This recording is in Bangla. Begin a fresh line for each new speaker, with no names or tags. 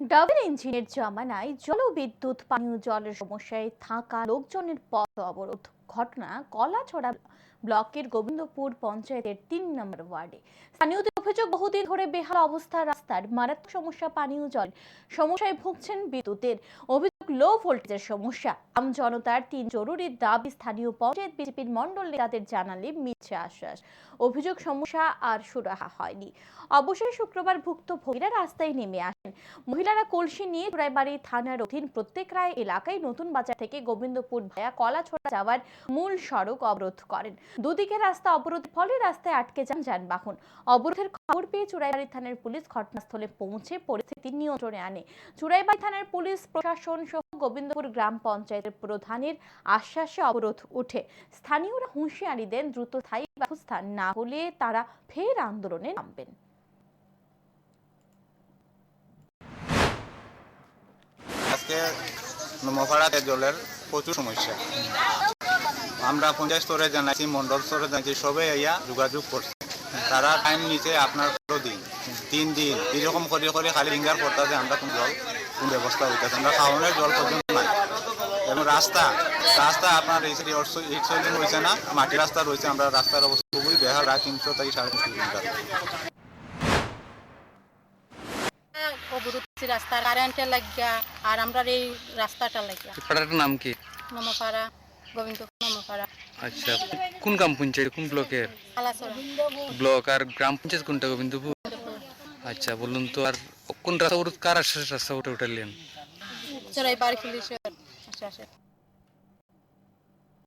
ডাবল ইঞ্জিনের জামানায় জলবিদ্যুৎ পানীয় জলের সমস্যায় থাকা লোকজনের পথ অবরোধ ঘটনা কলাছড়া ব্লকের গোবিন্দপুর পঞ্চায়েতের তিন নম্বর ওয়ার্ডে। স্থানীয়দের অভিযোগ বহুদিন ধরে বেহাল অবস্থা রাস্তার মারাত্মক সমস্যা, পানীয় জল সমস্যায় ভুগছেন বিদ্যুতের। অভিযোগ লো ভোল্টেজের সমস্যা। আম জনতার তিন জরুরি দাবি স্থানীয় পঞ্চায়েত বিজেপির মন্ডল নেতাদের জানালে মিথ্যে আশ্বাস। অভিযোগ সমস্যা আর সুরাহা হয়নি। অবশেষে শুক্রবার ভুক্তভোগীরা রাস্তায় নেমে আসেন। মহিলারা কলসি নিয়ে চুরাইবাড়ি থানার অধীন প্রত্যেক রায় এলাকায় নতুন বাজার থেকে গোবিন্দপুর ভায়া কলাছড়া যাওয়ার মূল সড়ক অবরোধ করেন। দুদিকে রাস্তা অবরোধের ফলে রাস্তায় আটকে যান যানবাহন। অবরোধের খবর পেয়ে চুরাইবাড়ি থানার পুলিশ ঘটনাস্থলে পৌঁছে পরিস্থিতি নিয়ন্ত্রণে আনে। চুরাইবাড়ি থানার পুলিশ প্রশাসন সহ গোবিন্দপুর গ্রাম পঞ্চায়েতের প্রধানের আশ্বাসে অবরোধ ওঠে। স্থানীয়রা হুঁশিয়ারি দেন দ্রুত স্থায়ী ব্যবস্থা না হলে তারা ফের আন্দোলনে নামবেন।
আজকে মফাড়াতে জলের প্রচুর সমস্যা। আমরা পঞ্চায়েত স্তরে জানাইছি, মন্ডল স্তরে জানাইছি সবে ইয়া যোগাযোগ করছে। তারা টাইম নিচে আপনার পনেরো দিন, তিন দিন। এরকম করে করে খালি ফিঙ্গার করতেছে আমরা কোন জল, কোন ব্যবস্থা হইতেছে আমরা খাওয়ানোর জল পর্যন্ত নাই। এবং রাস্তা রাস্তা আপনার এই হয়েছে না, মাটি রাস্তা রয়েছে, আমরা রাস্তার অবস্থা খুবই বেহাল, রাত তিনশো থেকে সাড়ে তিনশো কিলোমিটার
অবরোধ হচ্ছে রাস্তা কারেন্টে লাগিয়া আর আমরা এই রাস্তাটা লাগিয়া।
পাড়াটার নাম কি?
নমপাড়া গোবিন্দ নমপাড়া।
আচ্ছা কোন গ্রাম পঞ্চায়েত কোন ব্লকের? ব্লক আর গ্রাম পঞ্চায়েত কোনটা গোবিন্দপুর? আচ্ছা বলুন তো আর কোন রাস্তা কার রাস্তা উঠে উঠালেন?
চড়াই বাড়ি